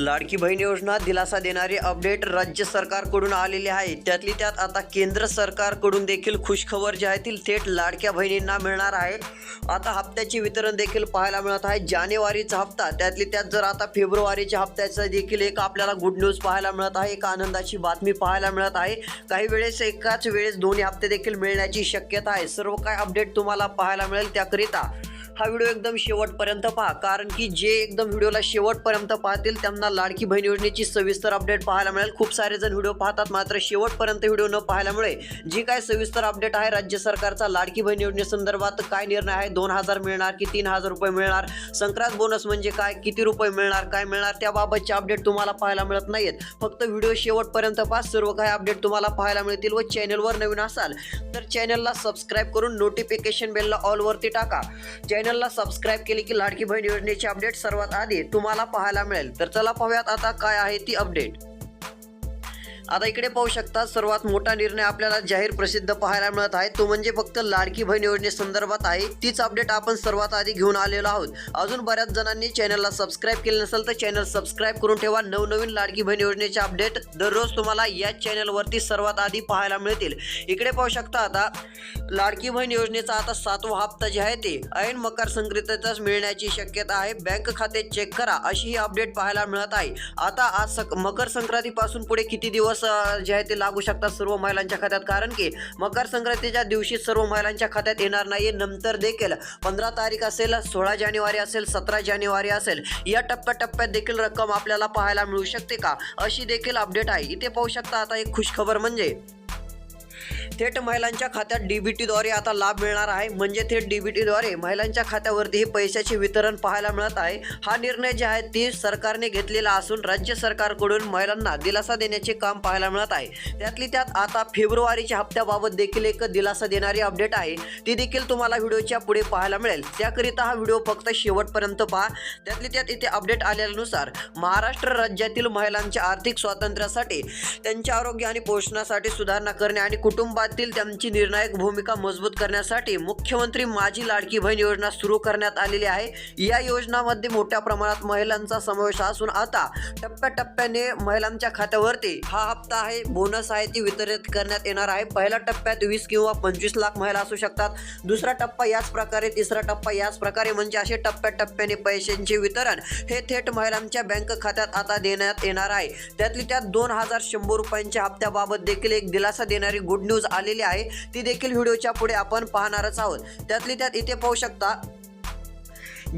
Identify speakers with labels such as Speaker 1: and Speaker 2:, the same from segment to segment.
Speaker 1: लाडकी बहीण योजना दिलासा देणारे अपडेट राज्य सरकारकडून आलेले आहे. त्यातली त्यात आता केंद्र सरकारकडून देखील खुशखबर जी आहे ती थेट लाडक्या बहिणींना मिळणार आहे. आता हप्त्याचे वितरण देखील पाहायला मिळत आहे. जानेवारीचा हप्ता त्यातली त्यात जर आता फेब्रुवारीच्या हप्त्याचा देखील एक आपल्याला गुड न्यूज पाहायला मिळत आहे एक आनंदाची बातमी पाहायला मिळत आहे. काही वेळेस एकाच वेळेस दोन्ही हप्ते देखील मिळण्याची शक्यता आहे. सर्व काय अपडेट तुम्हाला पाहायला मिळेल त्याकरिता. हा व्हिडिओ एकदम शेवटपर्यंत पहा कारण की जे एकदम व्हिडिओला शेवटपर्यंत पाहतील त्यांना लाडकी बहीण योजनेची सविस्तर अपडेट पाहायला मिळेल. खूप सारे जण व्हिडिओ पाहतात मात्र शेवटपर्यंत व्हिडिओ न पाहिल्यामुळे जी काय सविस्तर अपडेट आहे राज्य सरकारचा लाडकी बहीण योजनेसंदर्भात काय निर्णय आहे? दोन हजार मिळणार की तीन हजार रुपये मिळणार? संक्रांत बोनस म्हणजे काय? किती रुपये मिळणार? काय मिळणार? त्याबाबतचे अपडेट तुम्हाला पाहायला मिळत नाहीत. फक्त व्हिडिओ शेवटपर्यंत पहा सर्व काही अपडेट तुम्हाला पाहायला मिळतील व चॅनलवर नवीन असाल तर चॅनलला सबस्क्राईब करून नोटिफिकेशन बेलला ऑलवरती टाका. चॅनल चॅनलला सबस्क्राईब केले की लाडकी बहीण योजनेची अपडेट सर्वात आधी तुम्हाला पाहायला मिळेल. तर चला पाहूयात आता काय आहे ती अपडेट आता इकडे पाहू शकता सर्वात मोठा निर्णय आपल्याला जाहीर प्रसिद्ध पाहायला मिळत आहे. तो म्हणजे फक्त लाडकी बहीण योजनेसंदर्भात आहे. तीच अपडेट आपण सर्वात आधी घेऊन आलेलो आहोत. अजून बऱ्याच जणांनी चॅनलला सबस्क्राईब केले नसेल तर चॅनल सबस्क्राईब करून ठेवा. नवनवीन लाडकी बहीण योजनेचे अपडेट दररोज तुम्हाला या चॅनलवरती सर्वात आधी पाहायला मिळतील. इकडे पाहू शकता आता लाडकी बहीण योजनेचा आता सातवा हप्ता जे आहे ते ऐन मकर संक्रांतीचाच मिळण्याची शक्यता आहे. बँक खाते चेक करा अशी ही अपडेट पाहायला मिळत आहे. आता आज सक मकर संक्रांतीपासून पुढे किती दिवस दिवस जे आहे ते लागू शकतात सर्व महिलांच्या खात्यात कारण की मकर संक्रांतीच्या दिवशी सर्व महिलांच्या खात्यात येणार नाही नंतर देखील. पंधरा तारीख असेल सोळा जानेवारी असेल सतरा जानेवारी असेल या टप्प्याटप्प्यात देखील रक्कम आपल्याला पाहायला मिळू शकते का? अशी देखील अपडेट आहे. इथे पाहू शकता आता एक खुशखबर म्हणजे थेट महिलांच्या खात्यात डीबीटीद्वारे आता लाभ मिळणार आहे. म्हणजे थेट डीबीटीद्वारे महिलांच्या खात्यावरती हे पैशाचे वितरण पाहायला मिळत आहे. हा निर्णय जे आहे ते सरकारने घेतलेला असून राज्य सरकारकडून महिलांना दिलासा देण्याचे काम पाहायला मिळत आहे. त्यातली त्यात आता फेब्रुवारीच्या हप्त्याबाबत देखील एक दिलासा देणारी अपडेट आहे. ती देखील तुम्हाला व्हिडिओच्या पुढे पाहायला मिळेल. त्याकरिता हा व्हिडिओ फक्त शेवटपर्यंत पहा. त्यातली त्यात इथे अपडेट आलेल्यानुसार महाराष्ट्र राज्यातील महिलांच्या आर्थिक स्वातंत्र्यासाठी त्यांच्या आरोग्य आणि पोषणासाठी सुधारणा करणे आणि कुटुंब संदर्भातील त्यांची निर्णायक भूमिका मजबूत करण्यासाठी मुख्यमंत्री माझी लाडकी बहीण योजना सुरू करण्यात आलेली आहे. या योजनामध्ये मोठ्या प्रमाणात महिलांचा समावेश असून आता टप्प्याटप्प्याने महिलांच्या खात्यावरती हा हप्ता आहे. बोनस आहे ती वितरित करण्यात येणार आहे. पहिल्या टप्प्यात वीस किंवा पंचवीस लाख महिला असू शकतात. दुसरा टप्पा याच प्रकारे तिसरा टप्पा याच प्रकारे म्हणजे असे टप्प्याटप्प्याने पैशांचे वितरण हे थेट महिलांच्या बँक खात्यात आता देण्यात येणार आहे. त्यातली त्यात दोन हजार शंभर रुपयांच्या हप्त्याबाबत देखील एक दिलासा देणारी गुड न्यूज आलेली आहे. ती देखील व्हिडिओच्या पुढे आपण पाहणारच आहोत. त्यातली त्यात इथे पाहू शकता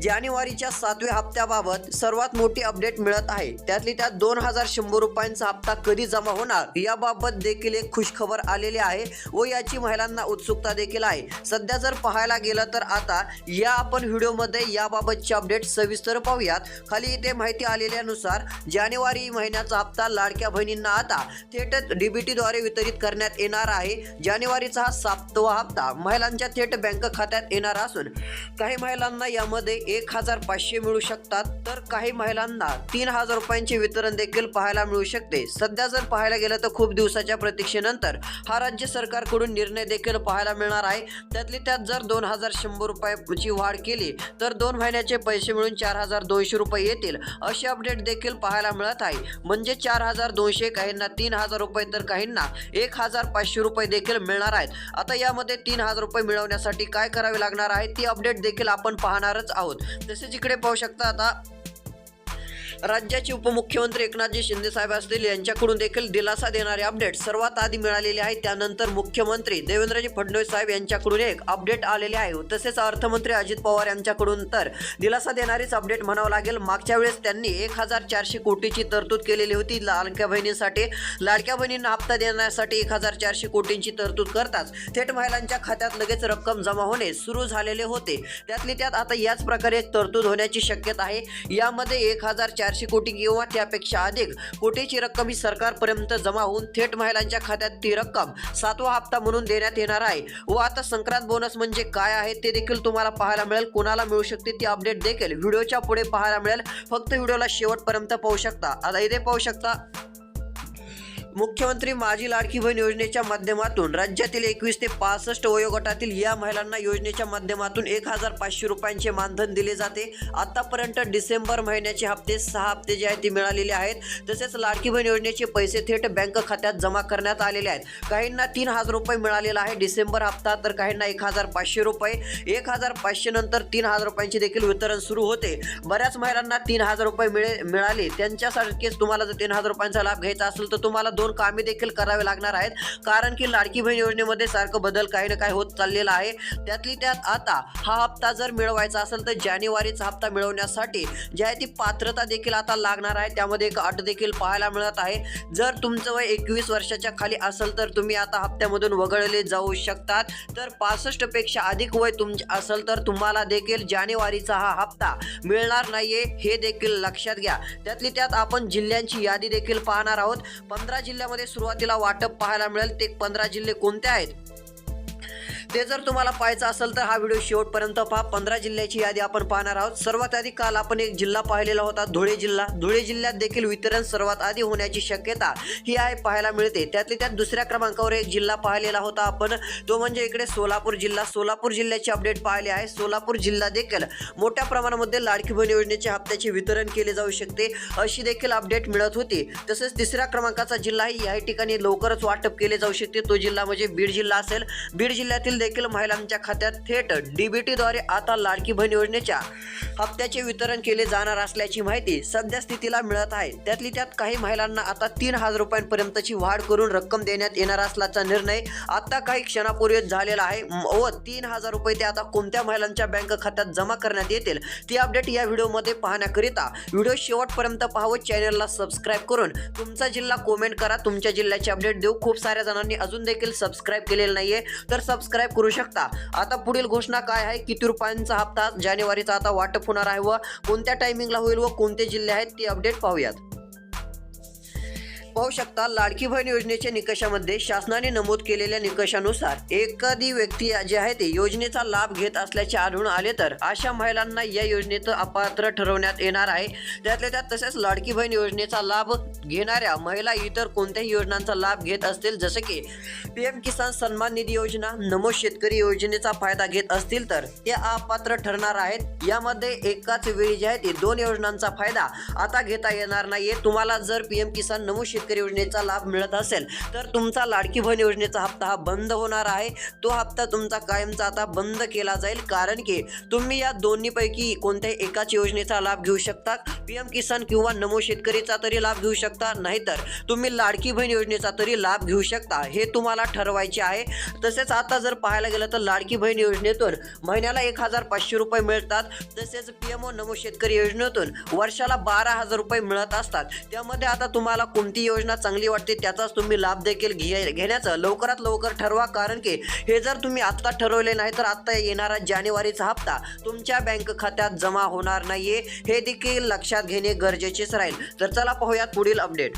Speaker 1: जानेवारीच्या सातव्या हप्त्याबाबत सर्वात मोठी अपडेट मिळत आहे. त्यातली त्यात दोन हजार शंभर रुपयांचा हप्ता कधी जमा होणार याबाबत देखील एक खुशखबर आलेली आहे व याची महिलांना उत्सुकता देखील आहे. सध्या जर पाहायला गेलं तर आता या आपण व्हिडिओमध्ये याबाबतची अपडेट सविस्तर पाहूयात. खाली इथे माहिती आलेल्यानुसार जानेवारी महिन्याचा हप्ता लाडक्या बहिणींना आता थेट डीबीटीद्वारे वितरित करण्यात येणार आहे. जानेवारीचा हा सातवा हप्ता महिलांच्या थेट बँक खात्यात येणार असून काही महिलांना यामध्ये एक हजार पाचशे मिळू शकतात. तर काही महिलांना तीन हजार रुपयांचे वितरण देखील पाहायला मिळू शकते. सध्या जर पाहायला गेलं तर खूप दिवसाच्या प्रतीक्षेनंतर हा राज्य सरकारकडून निर्णय देखील पाहायला मिळणार आहे. त्यातली त्यात जर दोन हजार शंभर रुपयाची वाढ केली तर दोन महिन्याचे पैसे मिळून चार हजार दोनशे रुपये येतील अशी अपडेट देखील पाहायला मिळत आहे. म्हणजे चार हजार दोनशे काहींना तीन हजार रुपये तर काहींना एक हजार पाचशे रुपये देखील मिळणार आहेत. आता यामध्ये तीन हजार रुपये मिळवण्यासाठी काय करावे लागणार आहे ती अपडेट देखील आपण पाहणारच आहोत. तसेच इकडे पाहू शकता आता राज्याचे उपमुख्यमंत्री एकनाथजी शिंदे साहेब असतील यांच्याकडून देखील दिलासा देणारे अपडेट सर्वात आधी मिळालेले आहे त्यानंतर मुख्यमंत्री देवेंद्रजी फडणवीस साहेब यांच्याकडून एक अपडेट आलेले आहे. तसेच अर्थमंत्री अजित पवार यांच्याकडून तर दिलासा देणारीच अपडेट म्हणावं लागेल. मागच्या वेळेस त्यांनी एक हजार चारशे कोटीची तरतूद केलेली होती. लाडक्या बहिणींसाठी लाडक्या बहिणींना हप्ता देण्यासाठी एक हजार चारशे कोटींची तरतूद करताच थेट महिलांच्या खात्यात लगेच रक्कम जमा होणे सुरू झालेले होते. त्यातली त्यात आता याच प्रकारे तरतूद होण्याची शक्यता आहे. यामध्ये एक हजार चार चारशे कोटी किंवा त्यापेक्षा अधिक. कोटीची रक्कम ही सरकारपर्यंत जमा होऊन थेट महिलांच्या खात्यात ती रक्कम सातवा हप्ता म्हणून देण्यात येणार आहे. व आता संक्रांत बोनस म्हणजे काय आहे ते देखील तुम्हाला पाहायला मिळेल. कोणाला मिळू शकते ती अपडेट देखील व्हिडिओच्या पुढे पाहायला मिळेल. फक्त व्हिडिओला शेवटपर्यंत पाहू शकता. आता इथे पाहू शकता. मुख्यमंत्री माझी लाडकी बहीण योजनेच्या माध्यमातून राज्यातील एकवीस ते पासष्ट वयोगटातील या महिलांना योजनेच्या माध्यमातून एक हजार पाचशे रुपयांचे मानधन दिले जाते. आतापर्यंत डिसेंबर महिन्याचे हप्ते सहा हप्ते जे आहेत ते मिळालेले आहेत. तसेच लाडकी बहीण योजनेचे पैसे थेट बँक खात्यात जमा करण्यात आलेले आहेत. काहींना तीन हजार रुपये मिळालेला आहे. डिसेंबर हप्ता तर काहींना एक हजार पाचशे रुपये. एक हजार पाचशे नंतर तीन हजार रुपयांचे देखील वितरण सुरू होते. बऱ्याच महिलांना तीन हजार रुपये मिळे मिळाले. त्यांच्यासारखेच तुम्हाला जर तीन हजार रुपयांचा लाभ घ्यायचा असेल तर तुम्हाला दोन कामे देखील करावे लागणार आहेत. कारण की लाडकी बहीण योजनेमध्ये सारखं बदल काही ना काही होत चाललेला आहे. त्यातली त्यात आता हा हप्ता जर मिळवायचा असेल तर जानेवारीचा हप्ता मिळवण्यासाठी जी आहे ती पात्रता देखील आता लागणार आहे. त्यामध्ये एक अट देखील पाहायला मिळत आहे. जर तुमचं वय एकवीस वर्षाच्या खाली असेल तर तुम्ही आता हप्त्यामधून वगळले जाऊ शकतात. तर पासष्टपेक्षा अधिक वय तुम असेल तर तुम्हाला देखील जानेवारीचा हा हप्ता मिळणार नाहीये हे देखील लक्षात घ्या. त्यातली त्यात आपण जिल्ह्यांची यादी देखील पाहणार आहोत. पंधरा जिल्ह्यामध्ये सुरुवातीला वाटप पाहायला मिळेल. ते पंधरा जिल्हे कोणते आहेत? ते जर तुम्हाला पाहायचं असेल तर हा व्हिडिओ शेवटपर्यंत पहा. पंधरा जिल्ह्याची यादी आपण पाहणार आहोत. सर्वात आधी काल आपण एक जिल्हा पाहिलेला होता धुळे जिल्हा. धुळे जिल्ह्यात देखील वितरण सर्वात आधी होण्याची शक्यता ही आहे पाहायला मिळते. त्यातली त्यात दुसऱ्या क्रमांकावर एक जिल्हा पाहिलेला होता आपण. तो म्हणजे इकडे सोलापूर जिल्हा. सोलापूर जिल्ह्याचे अपडेट पाहिले आहे. सोलापूर जिल्हा देखील मोठ्या प्रमाणामध्ये लाडकी बहीण योजनेच्या हप्त्याचे वितरण केले जाऊ शकते अशी देखील अपडेट मिळत होती. तसेच तिसऱ्या क्रमांकाचा जिल्हाही या ठिकाणी लवकरच वाटप केले जाऊ शकते. तो जिल्हा म्हणजे बीड जिल्हा असेल. बीड जिल्ह्यातील देखील महिलांच्या खात्यात थेट डीबीटीद्वारे आता लाडकी बहीण योजनेच्या हप्त्याचे वितरण केले जाणार असल्याची माहिती सध्या स्थितीला मिळत आहे. त्यातली त्यात काही महिलांना आता तीन हजार रुपयांपर्यंतची वाढ करून रक्कम देण्यात येणार असल्याचा निर्णय आता काही क्षणापूर्वीच झालेला आहे. व तीन हजार रुपये ते आता कोणत्या महिलांच्या बँक खात्यात जमा करण्यात येतील ती अपडेट या व्हिडिओमध्ये पाहण्याकरिता व्हिडिओ शेवटपर्यंत पाहावं. चॅनलला सबस्क्राईब करून तुमचा जिल्हा कोमेंट करा. तुमच्या जिल्ह्याचे अपडेट देऊ. खूप साऱ्या जणांनी अजून देखील सबस्क्राईब केलेलं नाहीये. तर सबस्क्राईब करू शकता. आता पुढील घोषणा काय आहे? किती रुपयांचा हप्ता जानेवारीचा आता वाटप होणार आहे व कोणत्या टायमिंगला होईल व कोणते जिल्हे आहेत? ते अपडेट पाहूयात. पाहू शकता लाडकी बहीण योजनेच्या निकषामध्ये शासनाने नमूद केलेल्या निकषानुसार एखादी व्यक्ती जी आहे ती योजनेचा लाभ घेत असल्याचे आढळून आले तर अशा महिलांना या योजनेचं अपात्र ठरवण्यात येणार आहे. त्यातल्या त्यात तसेच लाडकी बहीण योजनेचा लाभ घेणाऱ्या महिला इतर कोणत्याही योजनांचा लाभ घेत असतील जसे की पी एम किसान सन्मान निधी योजना नमो शेतकरी योजनेचा फायदा घेत असतील तर ते अपात्र ठरणार आहेत. यामध्ये एकाच वेळी जे आहे ते दोन योजनांचा फायदा आता घेता येणार नाहीये. तुम्हाला जर पी एम किसान नमो शेतकरी योजनेचा लाभ मिळत असेल तर तुमचा लाडकी बहीण योजनेचा हप्ता हा बंद होणार आहे. तो हप्ता तुमचा कायमचा आता बंद केला जाईल कारण की तुम्ही या दोन्हीपैकी कोणत्याही एकाच योजनेचा लाभ घेऊ शकता. पी एम किसान किंवा नमो शेतकरीचा तरी लाभ घेऊ शकता नाहीतर तुम्ही लाडकी बहीण योजनेचा तरी लाभ घेऊ शकता हे तुम्हाला ठरवायचे आहे. तसेच आता जर पाहायला गेलं तर लाडकी बहीण योजनेतून महिन्याला एक हजार पाचशे रुपये मिळतात. तसेच पी एम ओ नमो शेतकरी योजनेतून वर्षाला बारा हजार रुपये मिळत असतात. त्यामध्ये आता तुम्हाला कोणती योजना चांगली वाटते त्याचाच तुम्ही लाभ देखील घे घेण्याचं लवकरात लवकर ठरवा. कारण की हे जर तुम्ही आत्ता ठरवले नाही तर आत्ता येणारा जानेवारीचा हप्ता तुमच्या बँक खात्यात जमा होणार नाहीये. हे देखील लक्षात घेणे गरजेचेच राहील. तर चला पाहूयात पुढील अपडेट.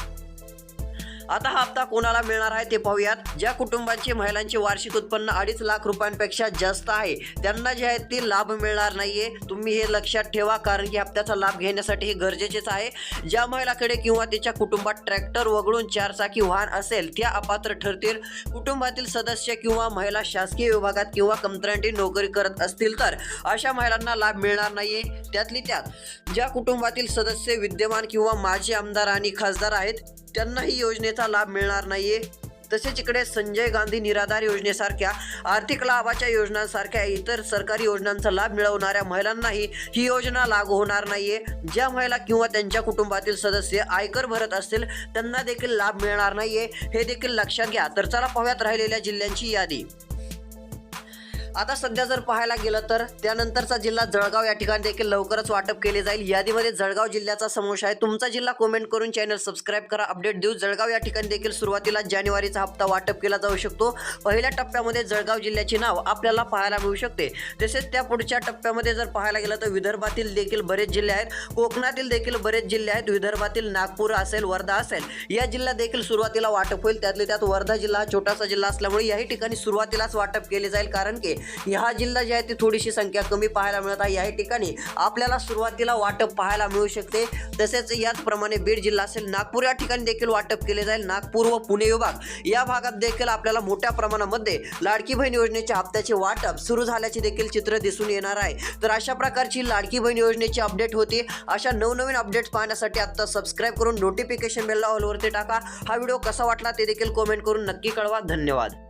Speaker 1: आता हा हप्ता कोणाला मिळणार आहे ते पाहूयात. ज्या कुटुंबांचे महिलांचे वार्षिक उत्पन्न अडीच लाख रुपयांपेक्षा जास्त आहे त्यांना जे आहे ते लाभ मिळणार नाहीये. तुम्ही हे लक्षात ठेवा कारण की हप्त्याचा लाभ घेण्यासाठी हे गरजेचेच आहे. ज्या महिलाकडे किंवा तिच्या कुटुंबात ट्रॅक्टर वगळून चारचाकी वाहन असेल त्या अपात्र ठरतील. कुटुंबातील सदस्य किंवा महिला शासकीय विभागात किंवा कंत्राटी नोकरी करत असतील तर अशा महिलांना लाभ मिळणार नाहीये. त्यातली त्यात ज्या कुटुंबातील सदस्य विद्यमान किंवा माजी आमदार आणि खासदार आहेत त्यांनाही योजनेचा लाभ मिळणार नाहीये. तसेच इकडे संजय गांधी निराधार योजनेसारख्या आर्थिक लाभाच्या योजनांसारख्या इतर सरकारी योजनांचा लाभ मिळवणाऱ्या महिलांनाही ही योजना लागू होणार नाहीये. ज्या महिला किंवा त्यांच्या कुटुंबातील सदस्य आयकर भरत असतील त्यांना देखील लाभ मिळणार नाहीये. हे देखील लक्षात घ्या. तर चला पाहूयात राहिलेल्या जिल्ह्यांची यादी. आता सध्या जर पाहायला गेलं तर त्यानंतरचा जिल्हा जळगाव या ठिकाणी देखील लवकरच वाटप केले जाईल. यादीमध्ये जळगाव जिल्ह्याचा समावेश आहे. तुमचा जिल्हा कमेंट करून चॅनल सबस्क्राईब करा. अपडेट देऊ जळगाव या ठिकाणी देखील सुरुवातीला जानेवारीचा हप्ता वाटप केला जाऊ शकतो. पहिल्या टप्प्यामध्ये जळगाव जिल्ह्याचे नाव आपल्याला पाहायला मिळू शकते. तसेच त्या पुढच्या टप्प्यामध्ये जर पाहायला गेलं तर विदर्भातील देखील बरेच जिल्हे आहेत. कोकणातील देखील बरेच जिल्हे आहेत. विदर्भातील नागपूर असेल वर्धा असेल या जिल्हा देखील सुरुवातीला वाटप होईल. त्यातले त्यात वर्धा जिल्हा हा छोटासा जिल्हा असल्यामुळे याही ठिकाणी सुरुवातीलाच वाटप केले जाईल. कारण की ह्या जिल्हा जे आहे ती थोडीशी संख्या कमी पाहायला मिळत आहे. या ठिकाणी आपल्याला सुरुवातीला वाटप पाहायला मिळू शकते. तसेच याचप्रमाणे बीड जिल्हा असेल नागपूर या ठिकाणी देखील वाटप केले जाईल. नागपूर व पुणे विभाग या भागात देखील आपल्याला मोठ्या प्रमाणामध्ये लाडकी बहीण योजनेच्या हप्त्याचे वाटप सुरू झाल्याचे देखील चित्र दिसून येणार आहे. तर अशा प्रकारची लाडकी बहीण योजनेची अपडेट होती. अशा नवनवीन अपडेट्स पाहण्यासाठी आत्ता सबस्क्राईब करून नोटिफिकेशन बेलला ऑलवरती टाका. हा व्हिडिओ कसा वाटला ते देखील कमेंट करून नक्की कळवा. धन्यवाद.